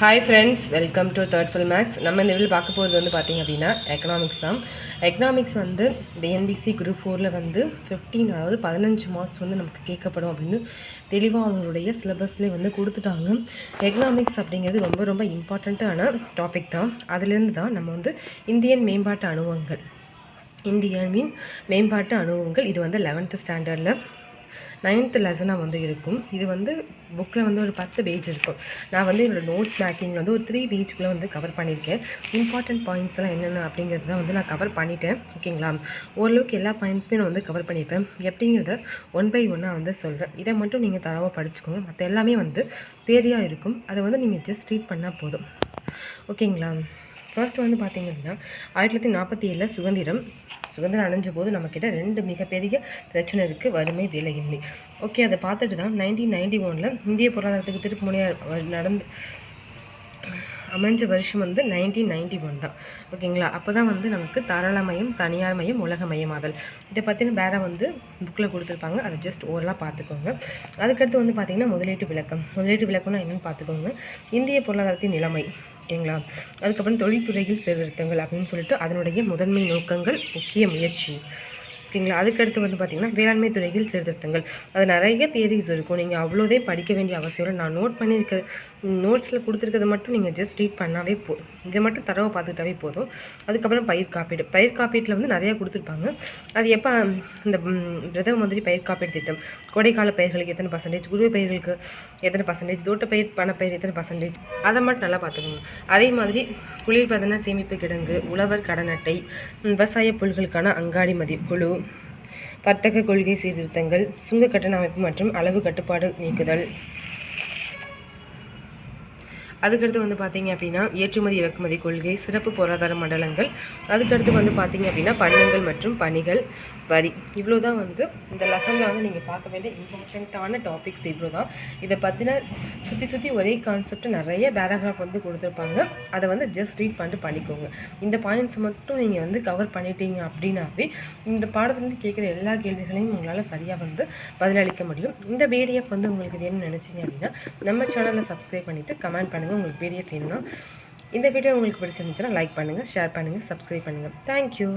Hi friends welcome to third fill max நம்ம இந்த video பார்க்க போகிறது வந்து பார்த்திங்க அப்படின்னா எக்கனாமிக்ஸ் தான். எக்கனாமிக்ஸ் வந்து டிஎன்பிசி குரூப் ஃபோரில் வந்து ஃபிஃப்டீன் அதாவது பதினஞ்சு மார்க்ஸ் வந்து நமக்கு கேட்கப்படும் அப்படின்னு தெளிவாக அவங்களுடைய சிலபஸ்லேயே வந்து கொடுத்துட்டாங்க. எக்கனாமிக்ஸ் அப்படிங்கிறது ரொம்ப ரொம்ப இம்பார்ட்டண்ட்டான டாபிக் தான். அதுலேருந்து தான் நம்ம வந்து இந்தியன் மேம்பாட்டு அனுபவங்கள். இந்தியாவின் மேம்பாட்டு அனுபவங்கள் இது வந்து லெவன்த்து ஸ்டாண்டர்டில் நைன்த்து லெசனாக வந்து இருக்கும் இது வந்து புக்கில் வந்து ஒரு பத்து பேஜ் இருக்கும். நான் வந்து என்னோடய நோட்ஸ் மேக்கிங் வந்து ஒரு த்ரீ பேஜ்குள்ளே வந்து கவர் பண்ணியிருக்கேன். இம்பார்ட்டண்ட் பாயிண்ட்ஸ் எல்லாம் என்னென்ன அப்படிங்கிறது தான் வந்து நான் கவர் பண்ணிட்டேன். ஓகேங்களா ஓரளவுக்கு எல்லா பாயிண்ட்ஸுமே நான் வந்து கவர் பண்ணியிருப்பேன். எப்படிங்கிறத ஒன் பை ஒன்னாக வந்து சொல்கிறேன் இதை மட்டும் நீங்கள் தரவாக படிச்சுக்கோங்க. மற்ற எல்லாமே வந்து தேரியாக இருக்கும். அதை வந்து நீங்கள் ஜஸ்ட் ரீட் பண்ணால் போதும். ஓகேங்களா ஃபர்ஸ்ட் வந்து பார்த்தீங்க அப்படின்னா ஆயிரத்தி தொள்ளாயிரத்தி நாற்பத்தி ஏழில் சுதந்திரம் சுதந்திரம் அடைஞ்ச போது நம்மக்கிட்ட ரெண்டு மிகப்பெரிய பிரச்சனை இருக்குது வறுமை வேலையின்மை. ஓகே அதை பார்த்துட்டு தான் நைன்டீன் நைன்டி ஒனில் இந்திய பொருளாதாரத்துக்கு திருப்பு முனையாக நடந்து அமைஞ்ச வருஷம் வந்து நைன்டீன் நைன்டி ஒன் தான். ஓகேங்களா அப்போ தான் வந்து நமக்கு தாராளமயம் தனியார் மயம் உலக மயமாதல் இதை பற்றின பேராக வந்து புக்கில் கொடுத்துருப்பாங்க. அதை ஜஸ்ட் ஓரலாக பார்த்துக்கோங்க. அதுக்கடுத்து வந்து பார்த்திங்கன்னா முதலீட்டு விளக்கம். முதலீட்டு விளக்கம்னா என்னென்னு பார்த்துக்கோங்க. இந்திய பொருளாதாரத்தின் நிலைமை. ஓகேங்களா? அதுக்கப்புறம் தொழில்துறையில் சீர்திருத்தங்கள் அப்படின்னு சொல்லிட்டு அதனுடைய முதன்மை நோக்கங்கள் முக்கிய முயற்சி. ஓகேங்களா அதுக்கடுத்து வந்து பார்த்திங்கன்னா வேளாண்மை துறையில் சீர்திருத்தங்கள். அது நிறைய தியரிஸ் இருக்கும். நீங்கள் அவ்வளோதே படிக்க வேண்டிய அவசியம் இல்லை. நான் நோட் பண்ணியிருக்க நோட்ஸில் கொடுத்துருக்கத மட்டும் நீங்கள் ஜஸ்ட் ரீட் பண்ணாவே போதும் இதை மட்டும் தரவை பார்த்துக்கிட்டாவே போதும். அதுக்கப்புறம் பயிர் காப்பீடு. பயிர் காப்பீட்டில் வந்து நிறையா கொடுத்துருப்பாங்க. அது எப்போ இந்த பிரதம மந்திரி பயிர் காப்பீடு திட்டம். கோடைக்கால பயிர்களுக்கு எத்தனை பர்சன்டேஜ் குருவை பயிர்களுக்கு எத்தனை பர்சன்டேஜ் தோட்டப்பயிர் பணப்பயிர் எத்தனை பர்சன்டேஜ் அதை மட்டும் நல்லா பார்த்துக்கோங்க அதே மாதிரி குளிர்பதன சேமிப்பு கிடங்கு உழவர் கடன் அட்டை விவசாய பொருள்களுக்கான அங்காடி மதிப்புக்குழு வர்த்தக கொள்கை சீர்திருத்தங்கள் சுங்க கட்டண அமைப்பு மற்றும் அளவு கட்டுப்பாடு நீக்குதல். அதுக்கடுத்து வந்து பார்த்தீங்க அப்படின்னா ஏற்றுமதி இறக்குமதி கொள்கை சிறப்பு பொருளாதார மண்டலங்கள். அதுக்கடுத்து வந்து பார்த்தீங்க அப்படின்னா பணியங்கள் மற்றும் பணிகள் வரி. இவ்வளோ தான் வந்து இந்த லெசனில் வந்து நீங்கள் பார்க்க வேண்டிய இம்பார்ட்டண்ட்டான டாபிக்ஸ் இவ்வளோ தான் இதை பற்றின சுற்றி சுற்றி ஒரே கான்செப்ட் நிறைய பேராகிராஃப் வந்து கொடுத்துருப்பாங்க. அதை வந்து ஜஸ்ட் ரீட் பண்ணிட்டு பண்ணிக்கோங்க இந்த பாயிண்ட்ஸ் மட்டும் நீங்கள் வந்து கவர் பண்ணிட்டீங்க அப்படின்னாவே இந்த பாடத்துலேருந்து கேட்குற எல்லா கேள்விகளையும் உங்களால் சரியாக வந்து பதிலளிக்க முடியும். இந்த பிடிஎஃப் வந்து உங்களுக்கு வேணும்னு நினச்சிங்க அப்படின்னா நம்ம சேனலில் சப்ஸ்கிரைப் பண்ணிவிட்டு கமெண்ட் பண்ணுங்கள் பண்ணுங்கள் உங்களுக்கு பிடிஎஃப் வேணும்னா இந்த வீடியோ உங்களுக்கு பிடிச்சிருந்துச்சுன்னா லைக் பண்ணுங்கள் ஷேர் பண்ணுங்கள் சப்ஸ்கிரைப் பண்ணுங்கள் தேங்க்யூ